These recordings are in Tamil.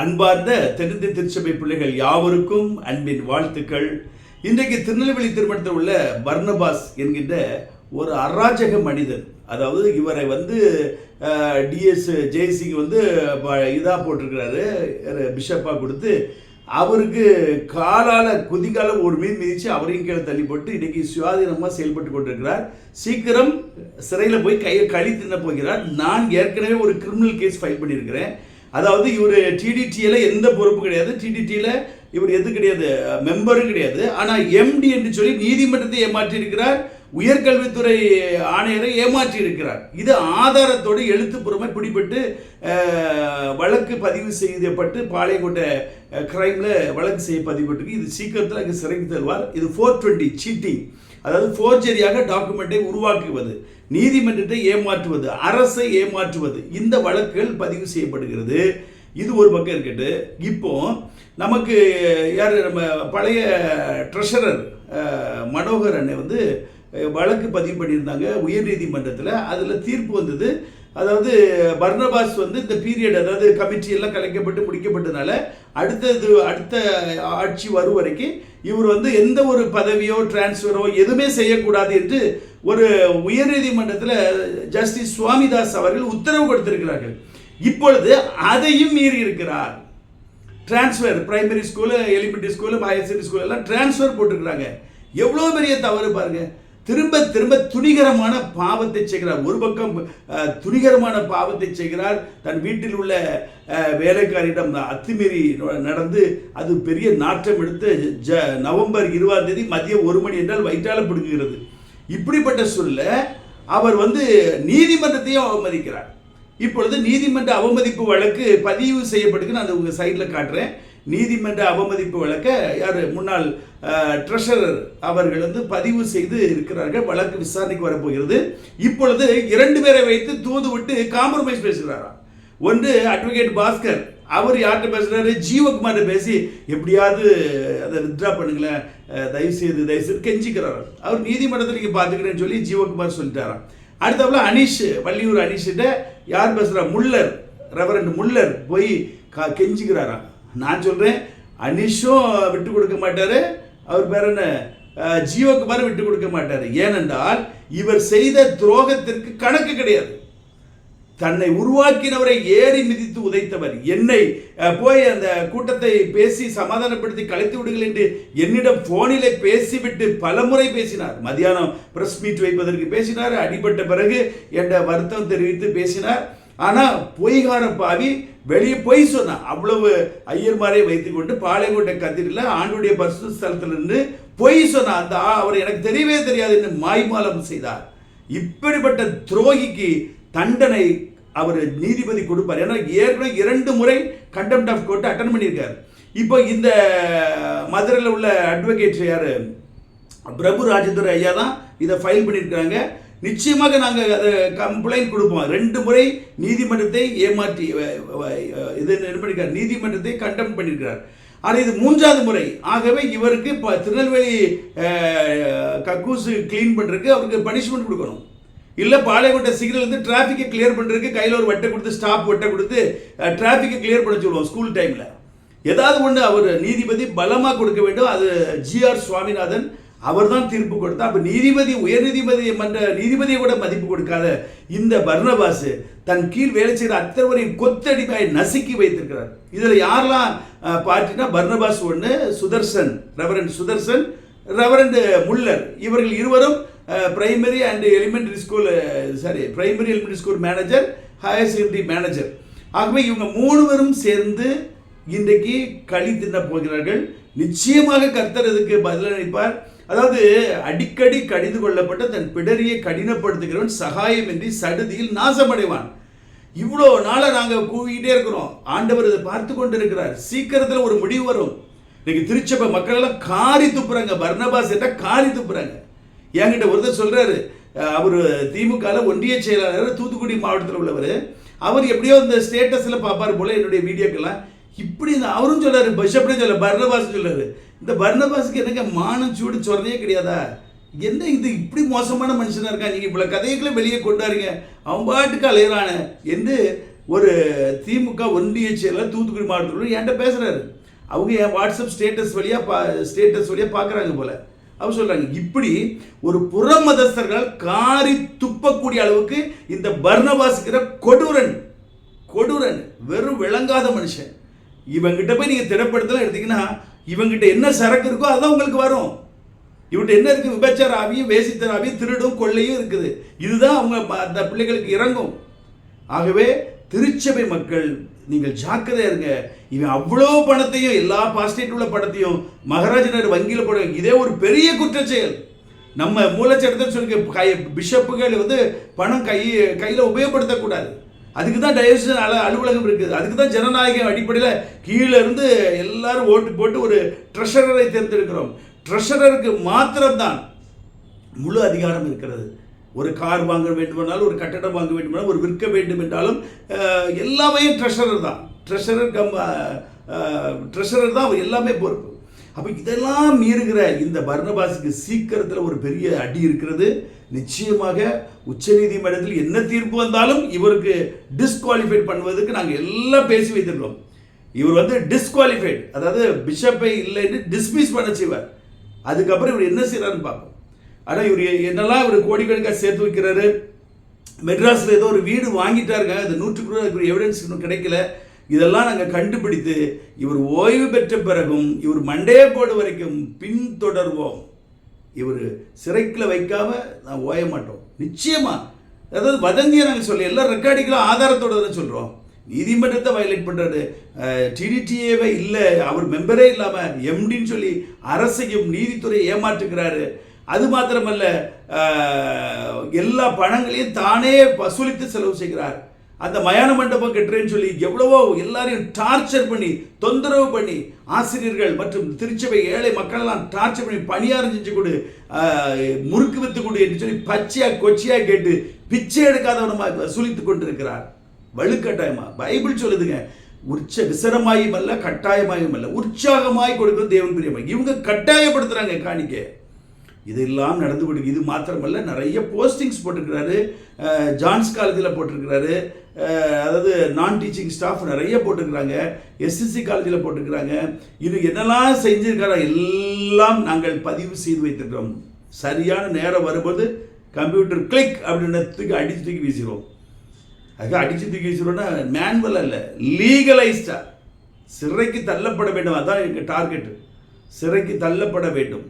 அன்பார்ந்த தென்னிந்திய திருச்சபை பிள்ளைகள் யாவருக்கும் அன்பின் வாழ்த்துக்கள். இன்றைக்கு திருநெல்வேலி திருமணத்தில் உள்ள பர்னபாஸ் என்கின்ற ஒரு அராஜக மனிதன். அதாவது இவரை வந்து டிஎஸ் ஜெய்சிங் வந்து இதாக போட்டிருக்கிறாரு பிஷப்பாக கொடுத்து அவருக்கு காலால குதிகால ஒரு மீன் மிதிச்சு அவரையும் கீழே தள்ளி போட்டு இன்னைக்கு சுயாதீனமாக செயல்பட்டு கொண்டிருக்கிறார். சீக்கிரம் சிறையில் போய் கையை கழி தின்ன போகிறார். நான் ஏற்கனவே ஒரு கிரிமினல் கேஸ் ஃபைல் பண்ணியிருக்கிறேன். அதாவது இவர் டிடிடியில் எந்த பொறுப்பு கிடையாது. டிடிடியில் இவர் எது கிடையாது? மெம்பரும் கிடையாது. ஆனால் எம்டி என்று சொல்லி நீதிமன்றத்தை ஏமாற்றி இருக்கிறார் உயர்கல்வித்துறை ஆணையரை ஏமாற்றி இருக்கிறார். இது ஆதாரத்தோடு எழுத்துப்பூர்வமாக பிடிபட்டு வழக்கு பதிவு செய்யப்பட்டு பாளையங்கோட்டை கிரைமில் வழக்கு செய்ய பதிவுபட்டிருக்கு இது சீக்கிரத்தில் அங்கே சிறைக்கு தருவார் இது ஃபோர் டுவெண்ட்டி சீட்டிங் அதாவது ஃபோர்ஜரியாக டாக்குமெண்ட்டை உருவாக்குவது நீதிமன்றத்தை ஏமாற்றுவது அரசை ஏமாற்றுவது இந்த வழக்குகள் பதிவு செய்யப்படுகிறது. இது ஒரு பக்கம் இருக்கட்டு. இப்போ நமக்கு யார் நம்ம பழைய ட்ரெஷரர் மனோகர் அண்ணன் வந்து வழக்கு பதிவு பண்ணியிருந்தாங்க உயர்நீதிமன்றத்தில் அதில் தீர்ப்பு வந்தது. அதாவது பர்னபாஸ் வந்து இந்த பீரியட் அதாவது கமிட்டி எல்லாம் கலைக்கப்பட்டு முடிக்கப்பட்டதுனால அடுத்தது அடுத்த ஆட்சி வரும் வரைக்கும் இவர் வந்து எந்த ஒரு பதவியோ டிரான்ஸ்ஃபரோ எதுவுமே செய்யக்கூடாது என்று ஒரு உயர்நீதிமன்றத்தில் ஜஸ்டிஸ் சுவாமிதாஸ் அவர்கள் உத்தரவு கொடுத்திருக்கிறார்கள். இப்பொழுது அதையும் மீறி இருக்கிறார். Transfer primary school elementary school higher secondary school எல்லாம் டிரான்ஸ்ஃபர் போட்டிருக்கிறாங்க. எவ்வளோ பெரிய தவறு பாருங்கள் திரும்ப திரும்ப துணிகரமான பாவத்தை செய்கிறார். ஒரு பக்கம் துணிகரமான பாவத்தை செய்கிறார். தன் வீட்டில் உள்ள அஹ், வேலைக்காரியிடம் அத்துமீறி நடந்து அது பெரிய நாற்றம் எடுத்து ஜ நவம்பர் இருபதாம் தேதி மதியம் ஒரு மணி என்றால் வயிற்றால பிடுங்குகிறது. இப்படிப்பட்ட சொல்ல அவர் வந்து நீதிமன்றத்தையும் அவமதிக்கிறார். இப்பொழுது நீதிமன்ற அவமதிப்பு வழக்கு பதிவு செய்யப்பட்டு நான் உங்கள் சைடில் காட்டுறேன். நீதிமன்ற அவமதிப்பு வழக்கை யார்? முன்னாள் ட்ரெஷரர் அவர்கள் வந்து பதிவு செய்து இருக்கிறார்கள். வழக்கு விசாரணைக்கு வரப்போகிறது. இப்பொழுது இரண்டு பேரை வைத்து தூது விட்டு காம்ப்ரமைஸ் பேசுகிறாராம். ஒன்று அட்வொகேட் பாஸ்கர். அவர் யார்கிட்ட பேசுகிறாரு ஜீவகுமார்கிட்ட பேசி எப்படியாவது அதை வித்ட்ரா பண்ணுங்களேன். தயவு செய்து தயவு செய்து கெஞ்சிக்கிறாராம். அவர் நீதிமன்றத்தில் நீங்கள் பார்த்துக்கிறேன்னு சொல்லி ஜீவகுமார் சொல்லிட்டாராம். அடுத்தாப்புல அனீஷ் வள்ளியூர் அனீஷ்கிட்ட யார் பேசுகிறா முல்லர் ரெவரண்ட் முல்லர் போய் கா கெஞ்சிக்கிறாராம். நான் சொல்கிறேன் அனிஷும் விட்டு கொடுக்க மாட்டார். அவர் பேர் என்ன? ஜியோக்கு ஜீவகுமார் விட்டு கொடுக்க மாட்டார். ஏனென்றால் இவர் செய்த துரோகத்திற்கு கணக்கு கிடையாது. தன்னை உருவாக்கினவரை ஏறி மிதித்து உதைத்தவர். என்னை போய் அந்த கூட்டத்தை பேசி சமாதானப்படுத்தி கலைத்து விடுங்கள் என்று என்னிடம் போனிலே பேசிவிட்டு பலமுறை பேசினார். மதியானம் பிரஸ் மீட் வைப்பதற்கு பேசினார். அடிபட்ட பிறகு என்ற வருத்தம் தெரிவித்து பேசினார். ஆனால் பொய்கார பாவி வெளியே பொய் சொன்னான் அவ்வளவு ஐயர்மாரை வைத்துக்கொண்டு பாளையங்கோட்டை கத்திரில ஆண்டுடைய பரிசு ஸ்தலத்தில் நின்று பொய் சொன்னான் அந்த ஆ- அவர் எனக்கு தெரியவே தெரியாது என்று மாய்மாலம் செய்தார். இப்படிப்பட்ட துரோகிக்கு தண்டனை அவர் நீதிபதி கொடுப்பார். ஏன்னா ஏற்கனவே இரண்டு முறை கண்டெம்ட் ஆஃப் கோர்ட் அட்டன் பண்ணியிருக்கார். இப்போ இந்த மதுரையில் உள்ள அட்வொகேட் யார்? பிரபு ராஜேந்திர ஐயா தான் இதை ஃபைல் பண்ணியிருக்காங்க. நிச்சயமாக நாங்கள் அதை கம்ப்ளைண்ட் கொடுப்போம். ரெண்டு முறை நீதிமன்றத்தை ஏமாற்றி இது என்ன பண்ணியிருக்கார் நீதிமன்றத்தை கண்டம் பண்ணியிருக்கிறார் ஆனால் இது மூன்றாவது முறை. ஆகவே இவருக்கு இப்போ திருநெல்வேலி கக்கூசு கக்கூஸ் க்ளீன் பண்ணுறதுக்கு அவருக்கு பனிஷ்மெண்ட் கொடுக்கணும். இல்லை பாளையங்கோட்டை சிக்னல் வந்து டிராஃபிக்கை கிளியர் பண்ணுறதுக்கு கையில் ஒரு வட்டை கொடுத்து ஸ்டாப் வட்டை கொடுத்து டிராஃபிக்கை கிளியர் பண்ண சொல்லுவோம் ஸ்கூல் டைமில் ஏதாவது ஒன்று அவர் நீதிபதி பலமாக கொடுக்க வேண்டும். அது ஜிஆர் சுவாமிநாதன் அவர் தான் தீர்ப்பு கொடுத்தா அப்போ நீதிபதி உயர் நீதிபதி மன்ற நீதிபதியை கூட மதிப்பு கொடுக்காத இந்த பர்ணபாஸ் தன் கீழ் வேலை செய்கிற அத்தவரையும் கொத்தடிப்பாய் நசுக்கி வைத்திருக்கிறார். இதில் யாரெல்லாம் அஹ், பார்ட்டினா பர்னபாஸ் ஒன்று Sudarshan Reverend Sudarshan Reverend Muller. இவர்கள் இருவரும் primary and elementary school sorry primary elementary school manager higher secondary manager ஆகவே இவங்க மூணுவரும் சேர்ந்து இன்றைக்கு களி தின்ன போகிறார்கள். நிச்சயமாக கர்த்தர் இதுக்கு பதிலளிப்பார். அதாவது அடிக்கடி கடிந்து கொள்ளப்பட்ட தன் பிடரியை கடினப்படுத்துகிறவன் சகாயமின்றி சடுதியில் நாசமடைவான். இவ்வளோ நாளாக நாங்கள் கூவிக்கிட்டே இருக்கிறோம். ஆண்டவர் இதை பார்த்து கொண்டு இருக்கிறார் சீக்கிரத்தில் ஒரு முடிவு வரும். இன்னைக்கு திருச்சபை மக்கள் எல்லாம் காரி துப்புறாங்க. பர்னபாஸ் என்ற காரி துப்புறாங்க. என்கிட்ட ஒருத்தர் சொல்றாரு. அவர் திமுகவில் ஒன்றிய செயலாளர் தூத்துக்குடி மாவட்டத்தில் உள்ளவர். அவர் எப்படியோ இந்த ஸ்டேட்டஸில் பார்ப்பார் போல என்னுடைய வீடியோக்கெல்லாம். இப்படி இந்த அவரும் சொல்றாரு பிஷப்னே சொல்ல பர்ணபாஸ் சொல்றாரு. இந்த பர்ணபாஸுக்கு என்னங்க மானம் சூடு சொல்றதே கிடையாதா? என்ன இது இப்படி மோசமான மனுஷனாக இருக்கா நீங்கள் இவ்வளோ கதைகளை வெளியே கொண்டாருங்க. அவன் பாட்டுக்கு அலையிறான. என்று ஒரு திமுக ஒன்றிய செயலர் தூத்துக்குடி மாவட்டத்தில் என்கிட்ட பேசுகிறாரு அவங்க என் வாட்ஸ்அப் ஸ்டேட்டஸ் வழியாக பா ஸ்டேட்டஸ் வழியாக பார்க்குறாங்க போல. அவர் சொல்கிறாங்க இப்படி ஒரு புற மதஸ்தர்கள் காரி துப்பக்கூடிய அளவுக்கு இந்த பர்ணவாசுக்கிற கொடூரன் கொடூரன் வெறும் விளங்காத மனுஷன். இவங்கிட்ட போய் நீங்கள் திடப்படுத்தலாம் எடுத்தீங்கன்னா இவங்கிட்ட என்ன சரக்கு இருக்கோ அதுதான் உங்களுக்கு வரும். இவன்கிட்ட என்ன இருக்குது விபச்சார ஆவியும் ஆவியும் திருடும் கொள்ளையும் இருக்குது. இதுதான் அவங்க ம- அந்த பிள்ளைகளுக்கு இறங்கும். ஆகவே திருச்சபை மக்கள் நீங்கள் ஜாக்கிரதையா இருங்க. இவன் அவ்வளோ பணத்தையும் எல்லா பாஸ்டேட் உள்ள பணத்தையும் மகாராஜனர் வங்கியில் போட இதே ஒரு பெரிய குற்றச்செயல். நம்ம மூலச்சட்டத்தை சொல்லி கை பிஷப்புகள் வந்து பணம் கை கையில் உபயோகப்படுத்தக்கூடாது. அதுக்கு தான் டைவர்ஷன் அல அலுவலகம் இருக்குது. அதுக்கு தான் ஜனநாயக அடிப்படையில் கீழே இருந்து எல்லாரும் ஓட்டு போட்டு ஒரு ட்ரெஷரரை தேர்ந்தெடுக்கிறோம். ட்ரெஷரருக்கு மாத்திரம்தான் முழு அதிகாரம் இருக்கிறது. ஒரு கார் வாங்க வேண்டுமானாலும் ஒரு கட்டடம் வாங்க வேண்டுமானாலும் ஒரு விற்க வேண்டும் என்றாலும் எல்லாமே ட்ரெஷரர் தான். ட்ரெஷரர் கம் ட்ரெஷரர் தான் அவர் எல்லாமே பொறுப்பு. அப்போ இதெல்லாம் மீறுகிற இந்த பர்ணபாஸுக்கு சீக்கிரத்தில் ஒரு பெரிய அடி இருக்கிறது. நிச்சயமாக உச்சநீதிமன்றத்தில் என்ன தீர்ப்பு வந்தாலும் இவருக்கு டிஸ்குவாலிஃபைட் பண்ணுவதற்கு நாங்கள் எல்லாம் பேசி வைத்திருக்கோம் இவர் வந்து டிஸ்குவாலிஃபைட் அதாவது பிஷப்பை இல்லைன்னு டிஸ்மிஸ் பண்ண செய்வார். அதுக்கப்புறம் இவர் என்ன செய்யறாருன்னு பார்ப்போம். ஆனால் இவர் என்னெல்லாம் இவர் கோடிக்கணக்காக சேர்த்து வைக்கிறாரு? மெட்ராஸில் ஏதோ ஒரு வீடு வாங்கிட்டாருங்க அது நூற்றுக்கு நூறு எவிடன்ஸ் இன்னும் கிடைக்கல. இதெல்லாம் நாங்கள் கண்டுபிடித்து இவர் ஓய்வு பெற்ற பிறகும் இவர் மண்டையக்கோடு வரைக்கும் பின்தொடர்வோம். இவர் சிறைக்கில் வைக்காம நான் ஓய மாட்டோம். நிச்சயமாக அதாவது வதந்தியை நாங்கள் சொல்லி எல்லா ரெக்கார்டிங்களும் ஆதாரத்தோட சொல்கிறோம் நீதிமன்றத்தை வயலேட் பண்ணுறாரு டிடிடிஏவை இல்லை. அவர் மெம்பரே இல்லாமல் எம்டின்னு சொல்லி அரசையும் நீதித்துறையை ஏமாற்றுக்கிறாரு அது மாத்திரமல்ல எல்லா பணங்களையும் தானே வசூலித்து செலவு செய்கிறார். அந்த மயான மண்டபம் கட்டுறேன்னு சொல்லி எவ்வளவோ எல்லாரையும் டார்ச்சர் பண்ணி தொந்தரவு பண்ணி ஆசிரியர்கள் மற்றும் திருச்சபை ஏழை மக்களெல்லாம் டார்ச்சர் பண்ணி பணியாரம் செஞ்சு கொடு முறுக்கு வித்து கொடு என்று சொல்லி பச்சையாக கொச்சையாக கேட்டு பிச்சை எடுக்காதவனமாக வசூலித்து கொண்டிருக்கிறார். வலுக்கட்டாயமா? பைபிள் சொல்லுதுங்க உற்ச விசரமாயும் அல்ல கட்டாயமாயும் அல்ல உற்சாகமாய் கொடுக்கும் தேவன் பிரியமா? இவங்க கட்டாயப்படுத்துறாங்க காணிக்கை. இதெல்லாம் நடந்து கொண்டு இது மாத்திரமல்ல நிறைய போஸ்டிங்ஸ் போட்டிருக்கிறாரு. ஜான்ஸ் காலேஜில் போட்டிருக்கிறாரு. அதாவது நான் டீச்சிங் ஸ்டாஃப் நிறைய போட்டிருக்கிறாங்க. எஸ்எஸ்சி காலேஜில் போட்டிருக்கிறாங்க. இது என்னெல்லாம் செஞ்சுருக்காரா எல்லாம் நாங்கள் பதிவு செய்து வைத்திருக்கிறோம். சரியான நேரம் வரும்போது கம்ப்யூட்டர் கிளிக் அப்படின்னு தூக்கி அடிச்சு தூக்கி வீசிடுவோம். அதுக்கு அடித்து தூக்கி வீசிடுவோம்னா மேனுவல் அல்ல லீகலைஸ்டாக சிறைக்கு தள்ளப்பட வேண்டும். அதான் எங்கள் டார்கெட் சிறைக்கு தள்ளப்பட வேண்டும்.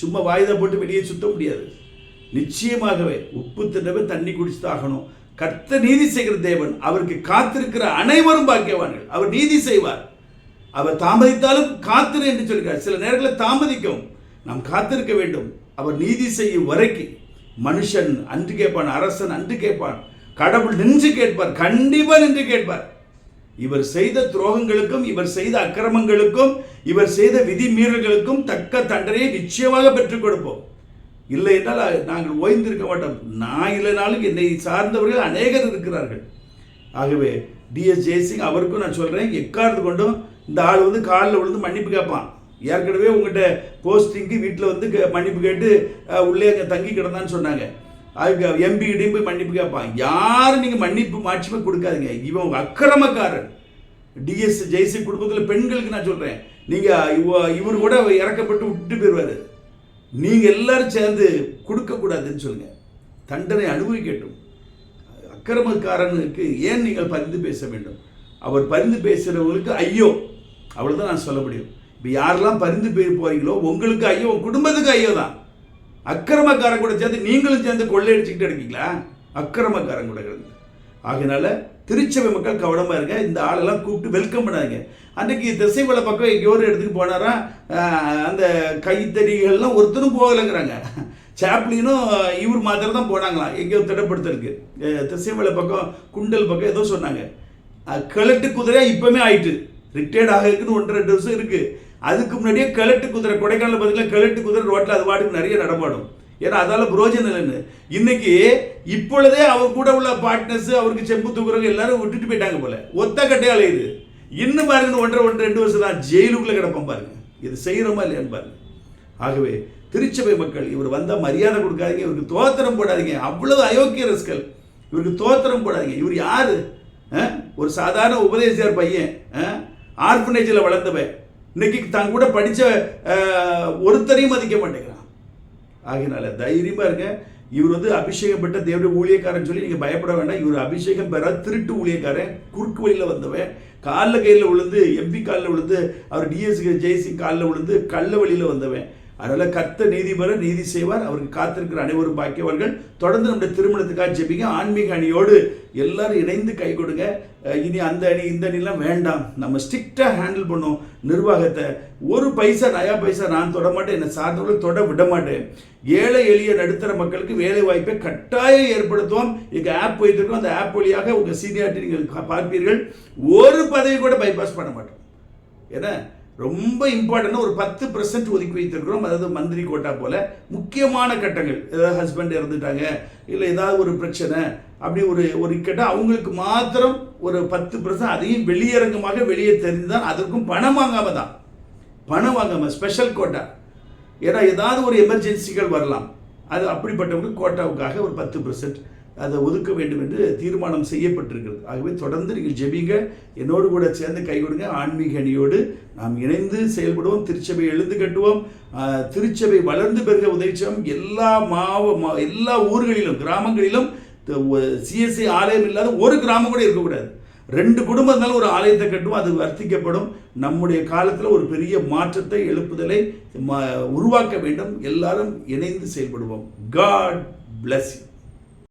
சும்மா வாயுதா போட்டு வெளியே சுத்த முடியாது. நிச்சயமாகவே உப்பு தின்னவே தண்ணி குடிச்சு ஆகணும். கர்த்த நீதி செய்கிற தேவன் அவருக்கு காத்திருக்கிற அனைவரும் பாக்கியவான்கள். அவர் நீதி செய்வார். அவர் தாமதித்தாலும் காத்திரு என்று சொல்கிறார். சில நேரங்களில் தாமதிக்கும் நாம் காத்திருக்க வேண்டும். அவர் நீதி செய்யும் வரைக்கும் மனுஷன் அன்று கேட்பான் அரசன் அன்று கேட்பான் கடவுள் நின்று கேட்பார் கண்டிப்பாக நின்று கேட்பார். இவர் செய்த துரோகங்களுக்கும் இவர் செய்த அக்கிரமங்களுக்கும் இவர் செய்த விதி மீறல்களுக்கும் தக்க தண்டனையை நிச்சயமாக பெற்றுக் கொடுப்போம். இல்லை என்றால் நாங்கள் ஓய்ந்திருக்க மாட்டோம். நான் இல்லைனாலும் என்னை சார்ந்தவர்கள் அநேகர் இருக்கிறார்கள். ஆகவே டிஎஸ் ஜெயசிங் அவருக்கும் நான் சொல்கிறேன் எக்கார்ந்து கொண்டும் இந்த ஆள் வந்து காலில் விழுந்து மன்னிப்பு கேட்பான். ஏற்கனவே உங்கள்கிட்ட போஸ்டிங்க்கு வீட்டில் வந்து கே- மன்னிப்பு கேட்டு உள்ளே அங்கே தங்கி கிடந்தான்னு சொன்னாங்க. அதுக்கு எம்பி கிட்டையும் போய் மன்னிப்பு கேட்பான். யாரும் நீங்கள் மன்னிப்பு மாட்சிமை கொடுக்காதீங்க. இவன் அக்கிரமக்காரன். டிஎஸ் ஜெய்சி குடும்பத்தில் பெண்களுக்கு நான் சொல்கிறேன் நீங்கள் இவ இவர் கூட இறக்கப்பட்டு விட்டு போயிடுவார் நீங்கள் எல்லாரும் சேர்ந்து கொடுக்கக்கூடாதுன்னு சொல்லுங்கள் தண்டனை அனுபவிக்கட்டும். அக்கிரமக்காரனுக்கு ஏன் நீங்கள் பரிந்து பேச வேண்டும்? அவர் பரிந்து பேசுகிறவங்களுக்கு ஐயோ. அவ்வளோதான் நான் சொல்ல முடியும். இப்போ யாரெல்லாம் பரிந்து போய் போகிறீங்களோ உங்களுக்கு ஐயோ குடும்பத்துக்கு ஐயோ தான் அக்கிரமக்காரன் கூட சேர்ந்து நீங்களும் சேர்ந்து கொள்ளையடிச்சுக்கிட்டு இருக்கீங்களா? அக்கிரமக்காரன் கூட கிடந்து ஆகினால திருச்சபை மக்கள் கவனமாக இருங்க. இந்த ஆளெல்லாம் கூப்பிட்டு வெல்கம் பண்ணாதீங்க. அன்றைக்கி திசைவள பக்கம் எங்கேயோ ஒரு இடத்துக்கு போனாரா அந்த கைத்தறிகள்லாம் ஒருத்தரும் போகலைங்கிறாங்க. சாப்ளினும் இவர் மாத்திரம் தான் போனாங்களாம். எங்கேயோ திடப்படுத்திருக்கு திசைவள பக்கம் குண்டல் பக்கம் ஏதோ சொன்னாங்க. கிழட்டு குதிரையாக இப்பவுமே ஆயிட்டு. ரிட்டையர்ட் ஆகிறதுக்குன்னு ஒன்றரை ரெண்டு வருஷம் இருக்குது அதுக்கு முன்னாடியே கிழட்டு குதிரை கொடைக்கானல் பார்த்தீங்கன்னா கிழட்டு குதிரை ரோட்டில் அது பாட்டுக்கு நிறைய நடமாடும். ஏன்னா அதால் புரோஜனம் இல்லைன்னு. இன்னைக்கு இப்பொழுதே அவர் கூட உள்ள பார்ட்னர்ஸ் அவருக்கு செம்பு தூக்குறவங்க எல்லாரும் விட்டுட்டு போயிட்டாங்க போல. ஒத்த கட்டையா அலையுது. இன்னும் பாருங்க ஒன்றரை ஒன்று ரெண்டு வருஷம் தான் ஜெயிலுக்குள்ளே கிடப்போம் பாருங்க. இது செய்கிறோமா இல்லையான்னு பாருங்க. ஆகவே திருச்சபை மக்கள் இவர் வந்தால் மரியாதை கொடுக்காதீங்க இவருக்கு தோத்திரம் போடாதீங்க. அவ்வளவு அயோக்கிய ரசிகள் இவருக்கு தோத்திரம் போடாதீங்க. இவர் யார்? ஒரு சாதாரண உபதேசியார் பையன். ஆர்ஃபனேஜில் வளர்ந்தவன். இன்னைக்கு தான் கூட படித்த ஒருத்தரையும் மதிக்க மாட்டேங்கிறான். ஆகினால தைரியமாக இருங்க. இவர் வந்து அபிஷேகம் பெற்ற தேவடைய ஊழியக்காரன் சொல்லி நீங்கள் பயப்பட வேண்டாம். இவர் அபிஷேகம் பெற திருட்டு ஊழியக்காரன் குறுக்கு வழியில் வந்தவன். காலில் கையில் விழுந்து எம்பி காலில் விழுந்து அவர் டிஎஸ்கே ஜெய்சிங் காலில் விழுந்து கள்ள வழியில் வந்தவன். அதனால கர்த்த நீதிபர நீதி செய்வார். அவருக்கு காத்திருக்கிற அனைவரும் பாக்கியவர்கள் தொடர்ந்து நம்முடைய திருமணத்துக்காக ஜெபிங்க. ஆன்மீக அணியோடு எல்லாரும் இணைந்து கை கொடுங்க. இனி அந்த அணி இந்த அணிலாம் வேண்டாம். நம்ம ஸ்ட்ரிக்டாக ஹேண்டில் பண்ணோம் நிர்வாகத்தை. ஒரு பைசா நயா பைசா நான் தொட மாட்டேன். என்னை சார்ந்தவர்கள் தொட விட மாட்டேன். ஏழை எளிய நடுத்தர மக்களுக்கு வேலை வாய்ப்பை கட்டாயம் ஏற்படுத்துவோம். எங்கள் ஆப் போயிட்டுருக்கோம் அந்த ஆப் வழியாக உங்கள் சீனியாரிட்டி நீங்கள் பார்ப்பீர்கள். ஒரு பதவி கூட பைபாஸ் பண்ண மாட்டோம். ஏன்னா ரொம்ப இம்பார்ட்டன்ட் ஒரு பத்து பர்சன்ட் ஒதுக்கி வைத்திருக்கிறோம். அதாவது மந்திரி கோட்டா போல முக்கியமான கட்டங்கள். ஏதாவது ஹஸ்பண்ட் இறந்துட்டாங்க இல்லை ஏதாவது ஒரு பிரச்சனை அப்படி ஒரு ஒரு இக்கட்டாக அவங்களுக்கு மாத்திரம் ஒரு பத்து பர்சன்ட் அதையும் வெளியரங்கமாக வெளியே தெரிந்துதான் அதற்கும் பணம் வாங்காமல் தான். பணம் வாங்காமல் ஸ்பெஷல் கோட்டா ஏன்னா ஏதாவது ஒரு எமர்ஜென்சிகள் வரலாம். அது அப்படிப்பட்டவங்களுக்கு கோட்டாவுக்காக ஒரு பத்து பர்சன்ட் அதை ஒதுக்க வேண்டும் என்று தீர்மானம் செய்யப்பட்டிருக்கிறது. ஆகவே தொடர்ந்து நீங்கள் ஜெபிங்க. என்னோடு கூட சேர்ந்து கை கொடுங்க. ஆன்மீக அணியோடு நாம் இணைந்து செயல்படுவோம். திருச்சபை எழுந்து கட்டுவோம். திருச்சபை வளர்ந்து பெருக உதவிச்சோம். எல்லா மாவ மா- எல்லா ஊர்களிலும் கிராமங்களிலும் சிஎஸ்சி ஆலயம் இல்லாத ஒரு கிராமம் கூட இருக்கக்கூடாது. ரெண்டு குடும்பம் இருந்தாலும் ஒரு ஆலயத்தை கட்டுவோம் அது வர்த்திக்கப்படும். நம்முடைய காலத்தில் ஒரு பெரிய மாற்றத்தை எழுப்புதலை ம- உருவாக்க வேண்டும். எல்லாரும் இணைந்து செயல்படுவோம். God bless you